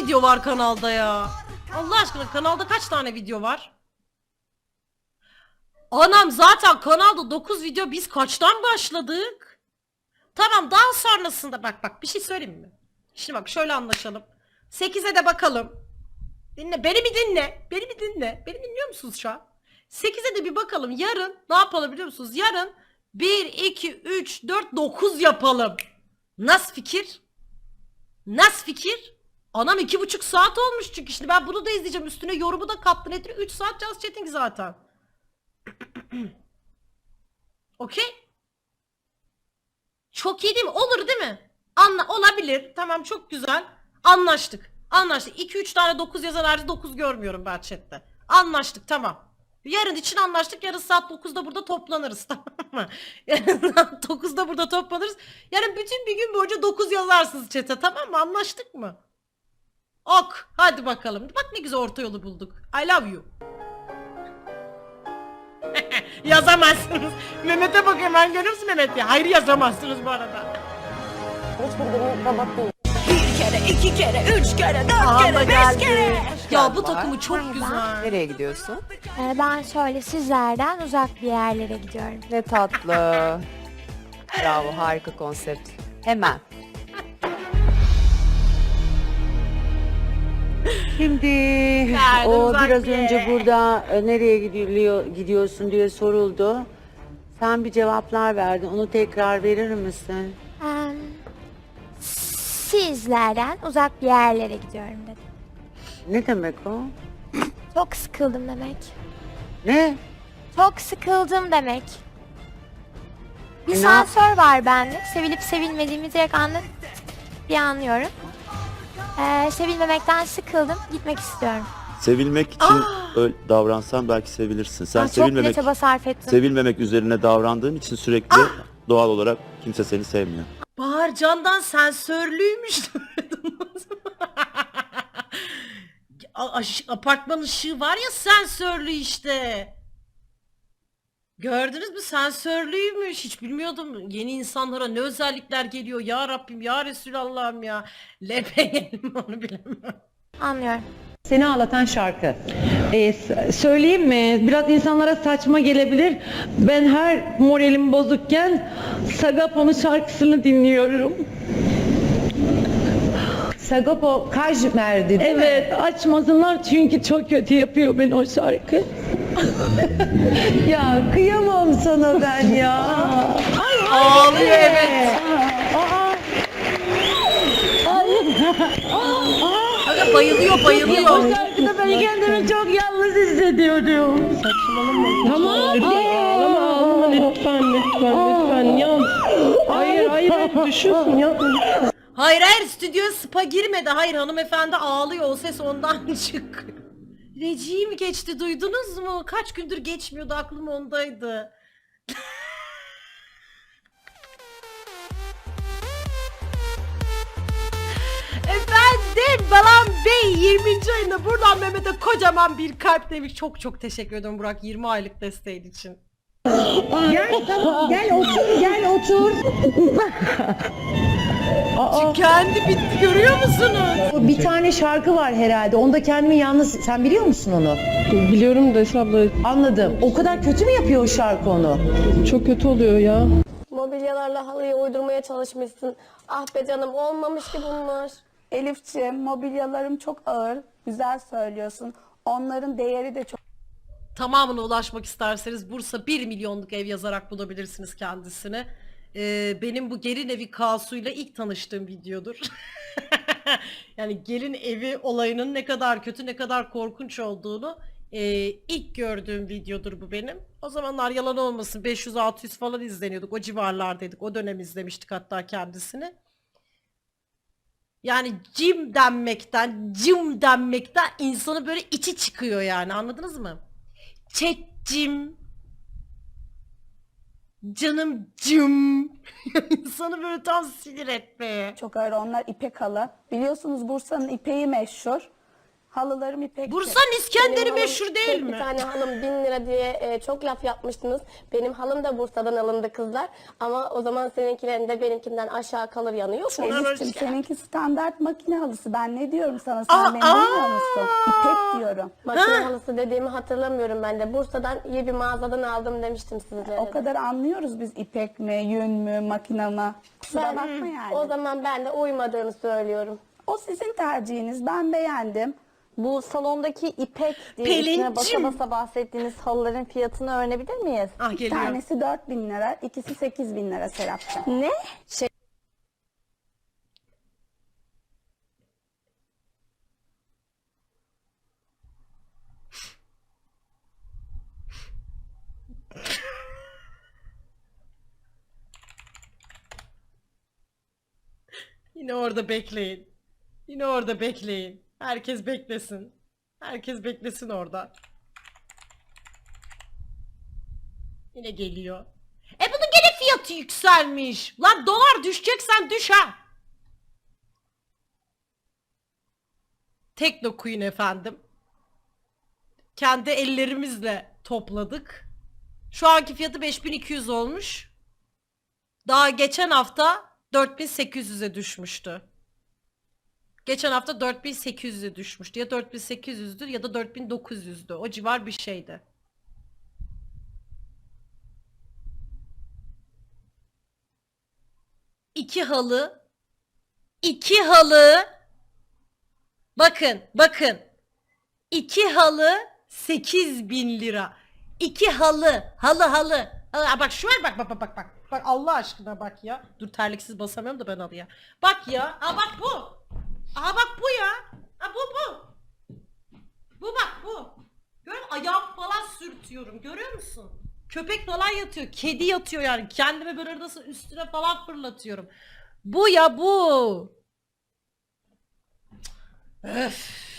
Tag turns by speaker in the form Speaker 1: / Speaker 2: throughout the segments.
Speaker 1: video var kanalda ya? Allah aşkına kanalda kaç tane video var? Anam zaten kanalda 9 video biz kaçtan başladık? Tamam daha sonrasında bak bak bir şey söyleyeyim mi? Şimdi bak şöyle anlaşalım. 8'e de bakalım. Dinle beni bir dinle. Beni bir dinle. Beni dinliyor musunuz şu an? 8'e de bir bakalım. Yarın ne yapalım biliyor musunuz? Yarın 1, 2, 3, 4, 9 yapalım. Nasıl fikir? Nasıl fikir? Anam iki buçuk saat olmuş çünkü şimdi ben bunu da izleyeceğim. Üstüne yorumu da kattın ettin. 3 saat just chatting zaten. Okey? Çok iyi değil mi? Olur değil mi? Anla olabilir. Tamam çok güzel. Anlaştık. Anlaştık. 2-3 tane 9 yazan harici 9 görmüyorum ben chatte. Anlaştık tamam. Yarın için anlaştık. Yarın saat 9'da burada toplanırız tamam mı? Yarın saat 9'da burada toplanırız. Yarın bütün bir gün boyunca 9 yazarsınız chat'e tamam mı? Anlaştık mı? Ok. Hadi bakalım. Bak ne güzel orta yolu bulduk. I love you. Yazamazsınız. Mehmet'e bak hemen görüyor musun Mehmet'i? Hayır yazamazsınız bu arada.
Speaker 2: Bir kere, iki kere, üç kere, dört
Speaker 1: Aha da
Speaker 2: kere, beş
Speaker 1: geldi.
Speaker 2: kere.
Speaker 1: Ya bu takımı çok
Speaker 3: Merhaba.
Speaker 1: güzel.
Speaker 4: Nereye gidiyorsun?
Speaker 3: Ee, Ben şöyle sizlerden uzak bir yerlere gidiyorum.
Speaker 4: Ne tatlı. Bravo harika konsept. Hemen.
Speaker 5: Şimdi o
Speaker 1: uzak
Speaker 5: biraz
Speaker 1: bir
Speaker 5: önce burada e, nereye gidiliyor gidiyorsun diye soruldu. Sen bir cevaplar verdin. Onu tekrar verir misin?
Speaker 3: Ee, Sizlerden uzak bir yerlere gidiyorum dedim.
Speaker 5: Ne demek o?
Speaker 3: Çok sıkıldım demek.
Speaker 5: Ne?
Speaker 3: Çok sıkıldım demek. Bir
Speaker 5: E, ne
Speaker 3: sensör var bende. Sevilip sevilmediğimi direkt anlık bir anlıyorum. Ee, sevilmemekten sıkıldım. Gitmek istiyorum.
Speaker 6: Sevilmek için öyle davransan belki sevilirsin. Sen
Speaker 3: çok bile
Speaker 6: sevilmemek
Speaker 3: çaba sarf ettim.
Speaker 6: sevilmemek üzerine davrandığın için sürekli doğal olarak kimse seni sevmiyor.
Speaker 1: Bahar Can'dan sensörlüymüş. A- aş- apartman ışığı var ya sensörlü işte. Gördünüz mü sensörlüymüş. Hiç bilmiyordum. Yeni insanlara ne özellikler geliyor. Ya Rabbim ya Resulallah'ım ya. LPG'lim onu bilemem.
Speaker 3: Anlıyorum.
Speaker 7: Seni ağlatan şarkı. Ee, söyleyeyim mi? Biraz insanlara saçma gelebilir. Ben her moralim bozukken Sagapo'nun şarkısını dinliyorum.
Speaker 8: Sagapo Kajmer'di değil mi?
Speaker 7: Evet, açmasınlar çünkü çok kötü yapıyor beni o şarkı.
Speaker 8: Ya kıyamam sana ben ya.
Speaker 1: Ağlıyor evet. Aga bayılıyor bayılıyor.
Speaker 7: şarkıda ben kendimi çok yalnız hissediyorum.
Speaker 9: Tamam. Ağlama ağlama lütfen lütfen lütfen ya. Hayır hayır hayır düşüyorsun ya.
Speaker 1: Hayır hayır stüdyoya spa girmedi. Hayır hanımefendi ağlıyor. O ses ondan çıkıyor. Reci'yi mi geçti duydunuz mu? Kaç gündür geçmiyordu aklım ondaydı. Efendim Balan Bey 20. ayında buradan Mehmet'e kocaman bir kalp demiş. Çok çok teşekkür ederim Burak 20 aylık desteğin için.
Speaker 8: Gel tamam gel otur gel otur.
Speaker 1: Kendi bitti görüyor musunuz?
Speaker 8: Bir tane şarkı var herhalde. Onda kendimi yalnız sen biliyor musun onu?
Speaker 9: Biliyorum da Esra abla
Speaker 8: Anladım. O kadar kötü mü yapıyor o şarkı onu?
Speaker 9: çok kötü oluyor ya.
Speaker 10: Mobilyalarla halıyı uydurmaya çalışmışsın. Ah be canım olmamış ki bunlar.
Speaker 11: Elifciğim mobilyalarım çok ağır. Güzel söylüyorsun. Onların değeri de çok
Speaker 1: Tamamına ulaşmak isterseniz Bursa 1 milyonluk ev yazarak bulabilirsiniz kendisini. Ee, benim bu gelin evi kaosuyla ilk tanıştığım videodur. yani gelin evi olayının ne kadar kötü ne kadar korkunç olduğunu e, ilk gördüğüm videodur bu benim. O zamanlar yalan olmasın 500-600 falan izleniyorduk. O civarlardaydık. O dönem izlemiştik hatta kendisini. Yani cim denmekten, cim denmekten insanı böyle içi çıkıyor yani anladınız mı? Çetcim. Canım cım. İnsanı böyle tam sinir etmeye.
Speaker 11: çok ağır. Onlar ipek halı. Biliyorsunuz Bursa'nın ipeği meşhur. Halılarım ipek.
Speaker 1: Bursa'nın İskender'i
Speaker 10: Benim halım-
Speaker 1: meşhur değil
Speaker 10: tek
Speaker 1: mi?
Speaker 10: Bir tane halım bin lira diye e, çok laf yapmıştınız. Benim halım da Bursa'dan alındı kızlar. Ama o zaman seninkilerin de benimkinden aşağı kalır yanı yok mu?
Speaker 11: Elif'ciğim seninki standart makine halısı. Ben ne diyorum sana? Sen
Speaker 1: Aa,
Speaker 11: beni duymuyor musun? İpek diyorum.
Speaker 10: Makine halısı dediğimi hatırlamıyorum ben de. Bursa'dan iyi bir mağazadan aldım demiştim sizlere.
Speaker 11: O kadar anlıyoruz biz ipek mi, yün mü, makine mi? Kusura
Speaker 10: Ben-
Speaker 11: bakma yani.
Speaker 10: O zaman ben de uymadığını söylüyorum.
Speaker 11: O sizin tercihiniz. Ben beğendim.
Speaker 2: Bu salondaki ipek diye
Speaker 1: Pelincim.
Speaker 2: üstüne basa basa bahsettiğiniz halıların fiyatını öğrenebilir miyiz?
Speaker 1: Ah
Speaker 11: Bir
Speaker 1: geliyor.
Speaker 11: tanesi 4000 lira, ikisi 8000 bin lira Serapcığım.
Speaker 2: Ne?
Speaker 1: Yine orada bekleyin. Yine orada bekleyin. Herkes beklesin. Herkes beklesin orada. Yine geliyor. E bunun gene fiyatı yükselmiş. Lan dolar düşeceksen düş ha. Tekno Queen efendim. Kendi ellerimizle topladık. Şu anki fiyatı 5200 olmuş. Daha geçen hafta 4800'e düşmüştü. Geçen hafta 4800'e düşmüştü. Ya 4800'dü ya da 4900'dü. O civar bir şeydi. İki halı. iki halı. Bakın, bakın. İki halı 8000 lira. İki halı, halı halı. Aa, bak şu var bak bak bak bak bak. Allah aşkına bak ya. Dur terliksiz basamıyorum da ben alıya. Bak ya. Aa bak bu. Aa bak bu ya. Aa bu bu. Bu bak bu. Gör ayağım falan sürtüyorum. Görüyor musun? Köpek falan yatıyor. Kedi yatıyor yani. Kendime böyle arada üstüne falan fırlatıyorum. Bu ya bu. Öf.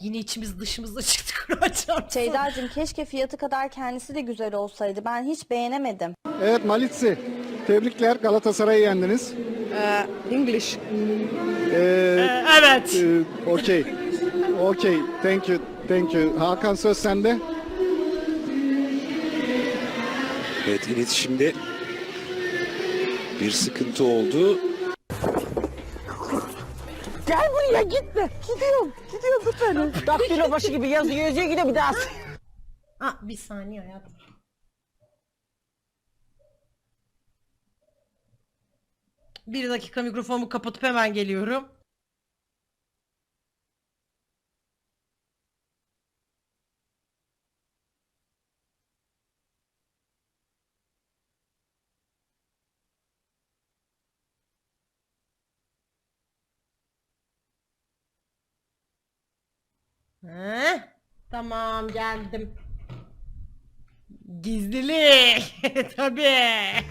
Speaker 1: Yine içimiz dışımızda çıktı Kur'an
Speaker 2: Şeydacığım keşke fiyatı kadar kendisi de güzel olsaydı. Ben hiç beğenemedim.
Speaker 12: Evet Malitsi. Tebrikler Galatasaray'ı yendiniz.
Speaker 9: English.
Speaker 12: Ee,
Speaker 1: Evet.
Speaker 12: e, Okey. Okey. Thank you. Thank you. Hakan söz sende.
Speaker 13: Evet iletişimde bir sıkıntı oldu.
Speaker 7: Gel buraya gitme. Gidiyorum. Gidiyorum beni. Daktilo başı gibi yazıyor yazıyor yine bir daha.
Speaker 1: Ah bir saniye hayatım. Bir dakika mikrofonumu kapatıp hemen geliyorum. Heh, tamam geldim. Gizlili. Tabii.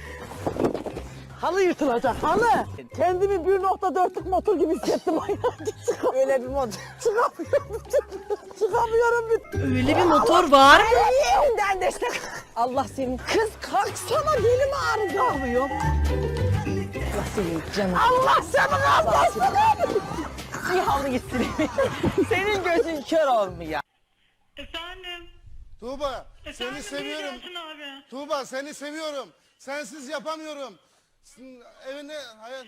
Speaker 7: Halı yırtılacak halı. Kendimi 1.4'lük motor gibi hissettim. Öyle bir motor. Çıkamıyorum. Çıkamıyorum.
Speaker 1: Öyle bir motor var.
Speaker 7: Elimden destek. Allah senin. Kız kalksana benim ağrı kalmıyor. Allah senin canım. Allah senin ablasın. Bir halı gitsin. senin gözün kör olmuyor.
Speaker 12: Efendim. Tuğba seni seviyorum. Tuğba seni seviyorum. Sensiz yapamıyorum. Sin- Evine hayat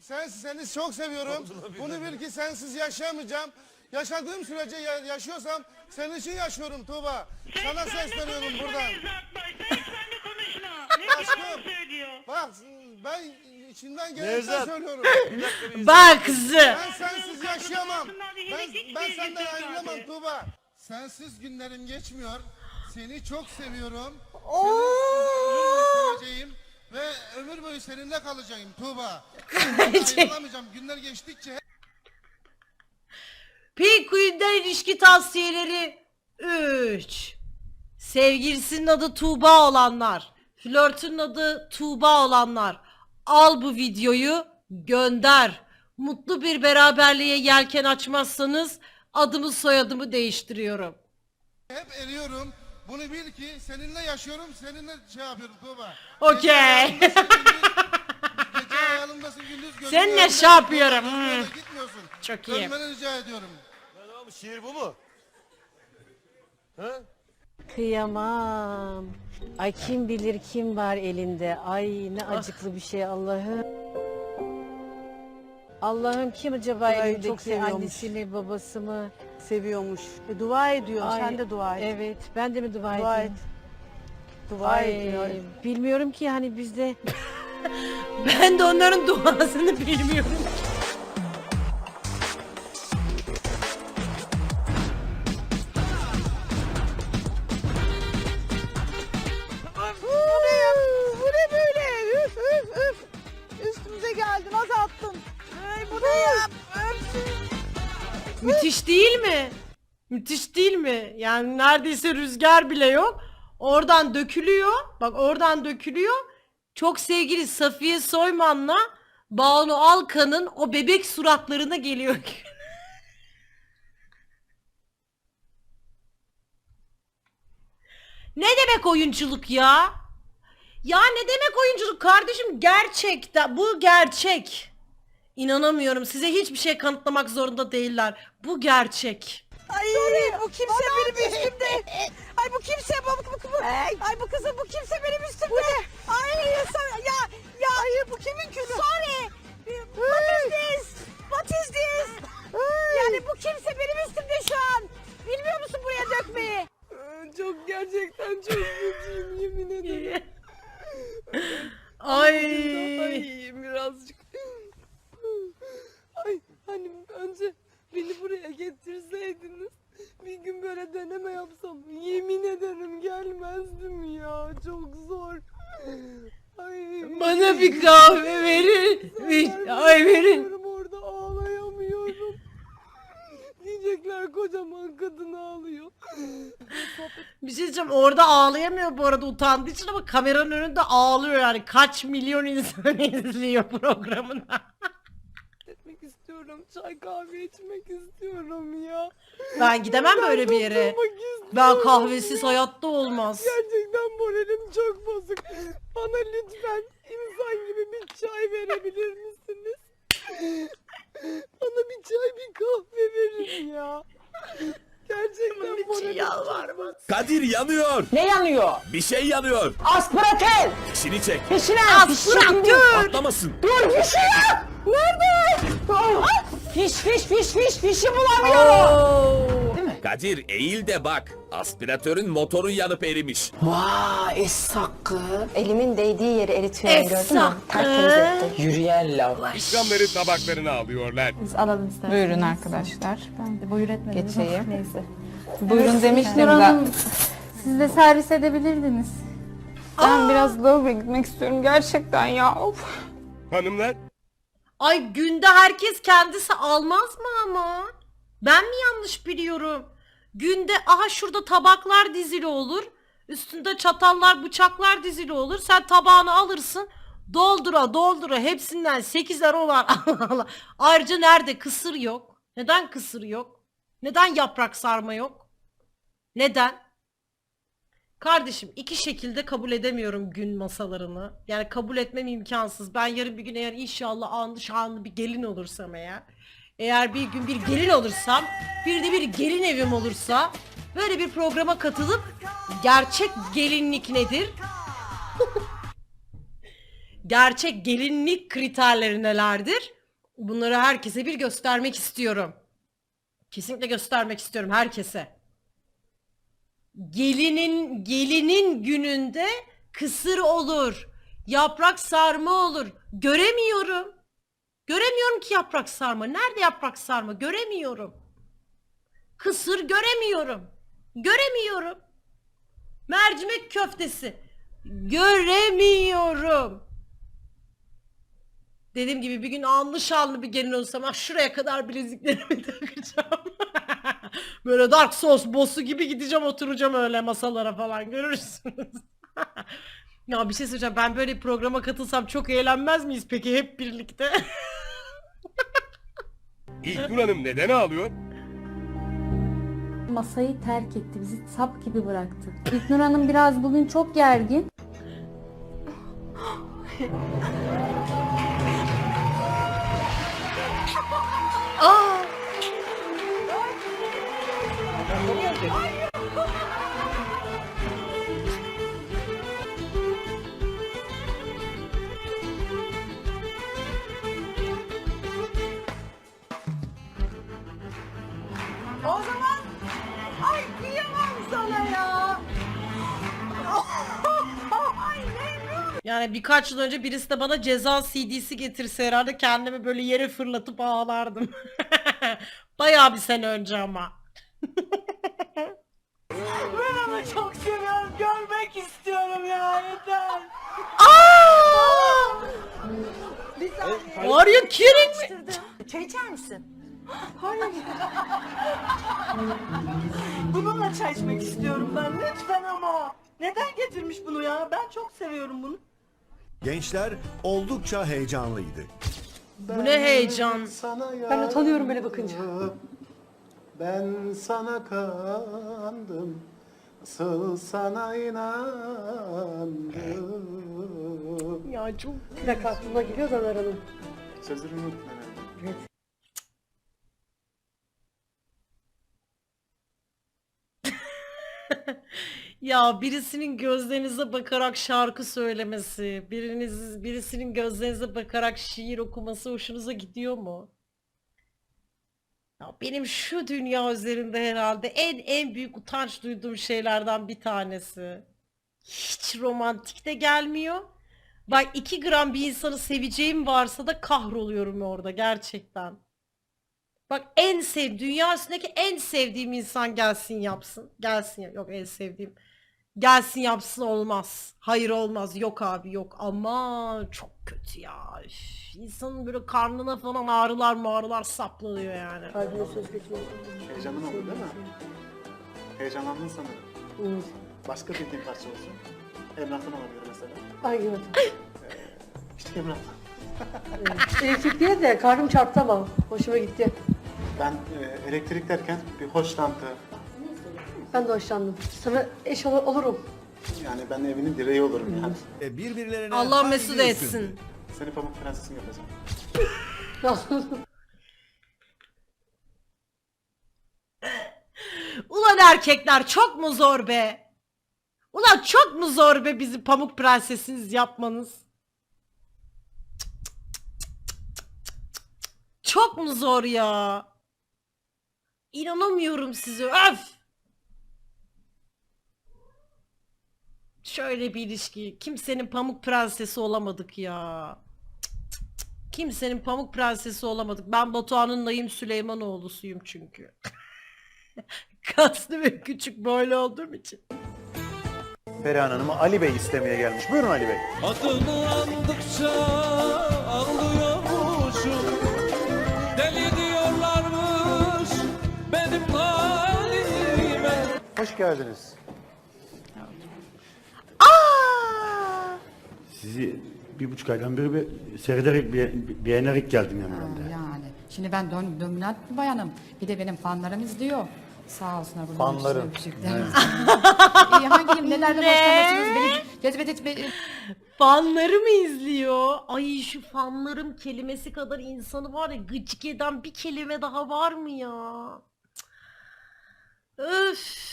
Speaker 12: sensiz seni çok seviyorum. Bunu bil ki sensiz yaşayamayacağım. Yaşadığım sürece ya- yaşıyorsam senin için yaşıyorum Tuğba. Sana sesleniyorum buradan. Aşkım. Bak ben içimden geleni söylüyorum.
Speaker 1: Bak kızı.
Speaker 12: Ben sensiz yaşayamam. Ben, ben senden ayrılamam Tuğba. Sensiz günlerim geçmiyor. Seni çok seviyorum. Seni seveceğim. Ve ömür boyu seninle kalacağım Tuğba. Ayrılamayacağım. Günler geçtikçe
Speaker 1: Pink Queen'den ilişki tavsiyeleri 3. Sevgilisinin adı Tuğba olanlar. Flörtünün adı Tuğba olanlar. Al bu videoyu gönder. Mutlu bir beraberliğe yelken açmazsanız adımı soyadımı değiştiriyorum.
Speaker 12: hep eriyorum. Bunu bil ki seninle yaşıyorum. Seninle şey yapıyorum Tuğba.
Speaker 1: Okey.
Speaker 12: Gece ayağımdasın gündüz, gözümün
Speaker 1: Seninle şey yapıyorum. Hmm.
Speaker 12: Gitmiyorsun.
Speaker 1: Çok iyi.
Speaker 12: Görmeni rica ediyorum.
Speaker 14: Şiir bu mu?
Speaker 7: Kıyamam. Ay kim bilir kim var elinde. Ay ne
Speaker 1: Ah.
Speaker 7: acıklı bir şey Allah'ım. Allah'ım kim acaba
Speaker 5: Ay,
Speaker 7: elindeki annesi mi babası mı?
Speaker 5: Seviyormuş. E, dua ediyor.
Speaker 7: Ay,
Speaker 5: Sen de dua et.
Speaker 7: Evet ben de mi dua,
Speaker 5: Dua
Speaker 7: edeyim?
Speaker 5: et. Dua
Speaker 7: Ay,
Speaker 5: ediyor.
Speaker 7: bilmiyorum ki hani bizde
Speaker 1: Ben de onların duasını bilmiyorum. Müthiş değil mi? Müthiş değil mi? Yani neredeyse rüzgar bile yok. Oradan dökülüyor. Bak oradan dökülüyor. Çok sevgili Safiye Soyman'la Banu Alkan'ın o bebek suratlarına geliyor. ne demek oyunculuk ya? Ya ne demek oyunculuk kardeşim? Gerçekten bu gerçek. İnanamıyorum. Size hiçbir şey kanıtlamak zorunda değiller. Bu gerçek.
Speaker 5: Ay bu kimse benim üstümde. Bir
Speaker 1: şey diyeceğim orada ağlayamıyor bu arada utandığı için ama kameranın önünde ağlıyor yani. Kaç milyon insan izliyor programını.
Speaker 5: etmek istiyorum. Çay kahve içmek istiyorum ya.
Speaker 1: Ben gidemem böyle bir yere.
Speaker 5: Oturmak istiyorum
Speaker 1: Ben kahvesiz
Speaker 5: ya.
Speaker 1: hayatta olmaz.
Speaker 5: Gerçekten moralim çok bozuk. Bana lütfen insan gibi bir çay verebilir misiniz? Bana bir çay bir kahve verin ya. Gerçekten
Speaker 1: Bir
Speaker 5: moralim
Speaker 1: şey yalvarmaz.
Speaker 14: Kadir yanıyor.
Speaker 7: ne yanıyor?
Speaker 14: Bir şey yanıyor.
Speaker 7: Aspiratör.
Speaker 14: Fişini çek.
Speaker 7: Peşine.
Speaker 1: Aspiratör.
Speaker 14: Patlamasın.
Speaker 7: Dur fişi yok. Nerede? Ah, Fiş fiş fiş fiş fişi bulamıyorum.
Speaker 14: Kadir eğil de bak. Aspiratörün motoru yanıp erimiş.
Speaker 7: Vay saklı.
Speaker 2: Elimin değdiği yeri eritiyorum gördün mü? Tertemiz etti.
Speaker 7: Yürüyen lav.
Speaker 14: İkramları tabaklarını alıyorlar.
Speaker 3: Biz alalım isterseniz.
Speaker 15: Buyurun arkadaşlar.
Speaker 3: Ben de buyur etmedim
Speaker 15: Geçeyim.
Speaker 3: Neyse.
Speaker 15: Buyurun demiştim.
Speaker 3: Hanım siz de servis edebilirdiniz.
Speaker 15: Ben biraz lavaboya gitmek istiyorum gerçekten ya. Of.
Speaker 14: Hanımlar
Speaker 1: Ay günde herkes kendisi almaz mı ama? Ben mi yanlış biliyorum? Günde aha şurada tabaklar dizili olur. Üstünde çatallar, bıçaklar dizili olur. Sen tabağını alırsın. Doldura doldura hepsinden 8'er olar. Ayrıca nerede kısır yok? Neden kısır yok? Neden yaprak sarma yok? Neden? Kardeşim iki şekilde kabul edemiyorum gün masalarını. Yani kabul etmem imkansız. Ben yarın bir gün eğer inşallah anlı şanlı bir gelin olursam eğer. Eğer bir gün bir gelin olursam, bir de bir gelin evim olursa böyle bir programa katılıp gerçek gelinlik nedir? gerçek gelinlik kriterleri nelerdir? Bunları herkese bir göstermek istiyorum. Kesinlikle göstermek istiyorum herkese gelinin gelinin gününde kısır olur. Yaprak sarma olur. Göremiyorum. Göremiyorum ki yaprak sarma. Nerede yaprak sarma? Göremiyorum. Kısır göremiyorum. Göremiyorum. Mercimek köftesi. Göremiyorum. Dediğim gibi bir gün anlı şanlı bir gelin olsam ah şuraya kadar bileziklerimi takacağım. Böyle Dark Souls boss'u gibi gideceğim oturacağım öyle masalara falan görürsünüz. ya bir şey söyleyeceğim ben böyle bir programa katılsam çok eğlenmez miyiz peki hep birlikte?
Speaker 14: İlknur Hanım neden ağlıyor?
Speaker 3: Masayı terk etti. Bizi sap gibi bıraktı. İlknur Hanım biraz bugün çok gergin.
Speaker 1: Yani birkaç yıl önce birisi de bana ceza CD'si getirse herhalde kendimi böyle yere fırlatıp ağlardım. Bayağı bir sene önce ama.
Speaker 5: Ben onu çok seviyorum. Görmek istiyorum ya yeter.
Speaker 1: Aa! Are you kidding me?
Speaker 5: Çay içer misin? Hayır. Bununla çay içmek istiyorum ben. Lütfen ama. Neden getirmiş bunu ya? Ben çok seviyorum bunu.
Speaker 16: Gençler oldukça heyecanlıydı.
Speaker 1: Bu ne heyecan.
Speaker 9: Ben utanıyorum böyle bakınca.
Speaker 12: Ben sana kandım. Asıl sana inandım.
Speaker 9: Ya çok bir dakika aklıma geliyor da Hanım.
Speaker 12: Sözünü unutma
Speaker 1: Ya birisinin gözlerinize bakarak şarkı söylemesi, biriniz birisinin gözlerinize bakarak şiir okuması hoşunuza gidiyor mu? Ya benim şu dünya üzerinde herhalde en en büyük utanç duyduğum şeylerden bir tanesi. Hiç romantik de gelmiyor. Bak 2 gram bir insanı seveceğim varsa da kahroluyorum orada gerçekten. Bak en sev dünya üstündeki en sevdiğim insan gelsin yapsın. Gelsin yok en sevdiğim. Gelsin yapsın olmaz. Hayır olmaz. Yok abi yok. Ama çok kötü ya. Üf, İnsanın böyle karnına falan ağrılar mağrılar saplanıyor yani.
Speaker 9: Kalbime söz geçmiyor.
Speaker 12: Heyecanın oldu değil mi? Heyecanlandın sanırım. Başka bildiğin parça olsun. Emrah'tan olabilir mesela.
Speaker 9: Hangi yöntem?
Speaker 12: İşte Emrah'tan.
Speaker 9: Elektrik değil de karnım çarptı ama hoşuma gitti.
Speaker 12: Ben e, elektrik derken bir hoşlantı.
Speaker 9: Ben de hoşlandım. Sana eş ol- olurum.
Speaker 12: Yani ben evinin direği olurum yani.
Speaker 16: E, Birbirlerine
Speaker 1: Allah mesut etsin.
Speaker 12: Seni pamuk prensesim yapacağım.
Speaker 1: Ulan erkekler çok mu zor be? Ulan çok mu zor be bizi pamuk prensesiniz yapmanız? Çok mu zor ya? İnanamıyorum size. Öf! Şöyle bir ilişki. Kimsenin pamuk prensesi olamadık ya. Kimsenin pamuk prensesi olamadık. Ben Batuhan'ın Naim Süleymanoğlu'suyum çünkü. Kaslı ve küçük böyle olduğum için.
Speaker 6: Perihan Hanım'ı Ali Bey istemeye gelmiş. Buyurun Ali Bey.
Speaker 14: Adını andıkça ağlıyormuşum. Deli diyorlarmış benim halime.
Speaker 12: Hoş geldiniz.
Speaker 6: Sizi bir buçuk aydan beri bir seyrederek, be- beğenerek geldim yani ben de.
Speaker 15: Yani şimdi ben dom- dominant bir bayanım. Bir de benim fanlarım izliyor. Sağ olsunlar. buradan
Speaker 12: Fanlarım.
Speaker 15: öpücükler, öpücükler. İyi hangi nelerden hoşlanırsınız? Beni cezbedip be-
Speaker 1: Fanları mı izliyor? Ay şu fanlarım kelimesi kadar insanı var ya gıcık eden bir kelime daha var mı ya? Öf.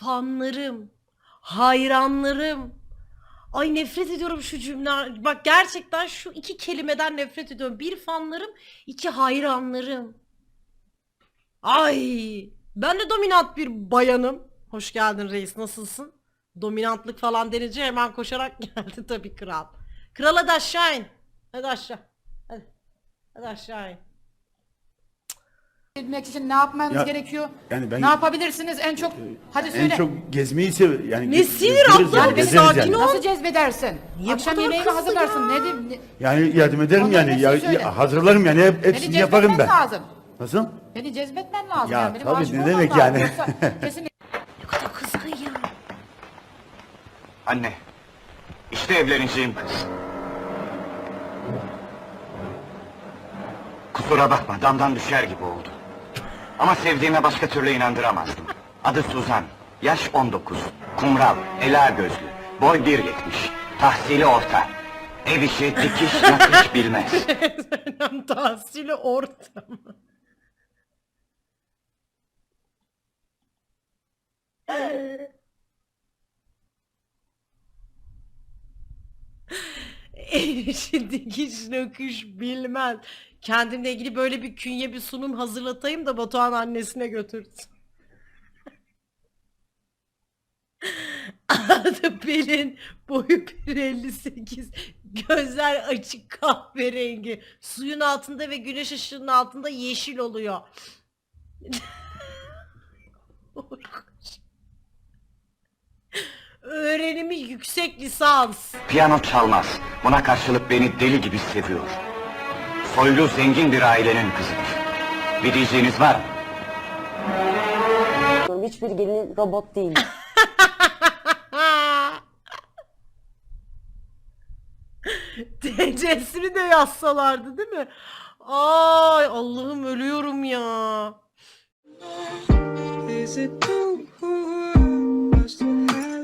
Speaker 1: Fanlarım, hayranlarım. Ay nefret ediyorum şu cümle. Bak gerçekten şu iki kelimeden nefret ediyorum. Bir fanlarım, iki hayranlarım. Ay, ben de dominant bir bayanım. Hoş geldin reis, nasılsın? Dominantlık falan denince hemen koşarak geldi tabii kral. Kral hadi aşağı in. Hadi aşağı. Hadi. Hadi aşağı in.
Speaker 15: Bilmek için ne yapmanız
Speaker 6: Ya,
Speaker 15: gerekiyor?
Speaker 6: Yani ben
Speaker 15: Ne yapabilirsiniz en çok? Hadi
Speaker 6: en
Speaker 15: söyle.
Speaker 6: çok gezmeyi seviyorum. Yani
Speaker 1: Ne
Speaker 6: ge-
Speaker 1: sinir
Speaker 6: gezeriz
Speaker 1: abla,
Speaker 6: yani,
Speaker 1: bir
Speaker 6: gezeriz
Speaker 1: sakin
Speaker 6: yani.
Speaker 1: ol.
Speaker 15: Nasıl cezbedersin?
Speaker 1: Niye bu
Speaker 15: Akşam
Speaker 1: kadar
Speaker 15: yemeği
Speaker 1: kızdı
Speaker 15: hazırlarsın.
Speaker 1: ya?
Speaker 15: Ne diyeyim? Ne-
Speaker 6: Yani yardım ederim
Speaker 15: Ondan
Speaker 6: yani.
Speaker 15: nesi
Speaker 6: Ya,
Speaker 15: söyle.
Speaker 6: ya hazırlarım yani. Hep,
Speaker 15: Beni
Speaker 6: hepsini yaparım ben.
Speaker 15: cezbetmen lazım.
Speaker 6: Nasıl?
Speaker 15: Beni cezbetmen lazım.
Speaker 6: Ya
Speaker 15: yani. Benim
Speaker 6: tabii,
Speaker 15: aşık
Speaker 6: ne
Speaker 15: olmam
Speaker 6: demek
Speaker 15: lazım.
Speaker 6: yani?
Speaker 15: Yoksa kesinlikle
Speaker 1: Ne kadar kızgın ya.
Speaker 12: Anne. işte evleneceğim kız. Kusura bakma damdan düşer gibi oldu. Ama sevdiğime başka türlü inandıramazdım. Adı Suzan. Yaş 19. Kumral, ela gözlü. Boy 1.70. Tahsili orta. Ev işi, dikiş, nakış bilmez.
Speaker 1: Tahsili ortam. Erişi dikiş nakış bilmez. Kendimle ilgili böyle bir künye bir sunum hazırlatayım da Batuhan annesine götürsün. Pelin boyu 1.58 gözler açık kahverengi suyun altında ve güneş ışığının altında yeşil oluyor. Öğrenimi yüksek lisans.
Speaker 17: Piyano çalmaz. Buna karşılık beni deli gibi seviyor. Soylu zengin bir ailenin kızıdır. Bir diyeceğiniz var mı?
Speaker 7: Hiçbir gelin robot değil.
Speaker 1: TC'sini de yazsalardı değil mi? Ay Allah'ım ölüyorum ya.
Speaker 9: Is it too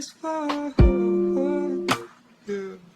Speaker 9: this far. Yeah.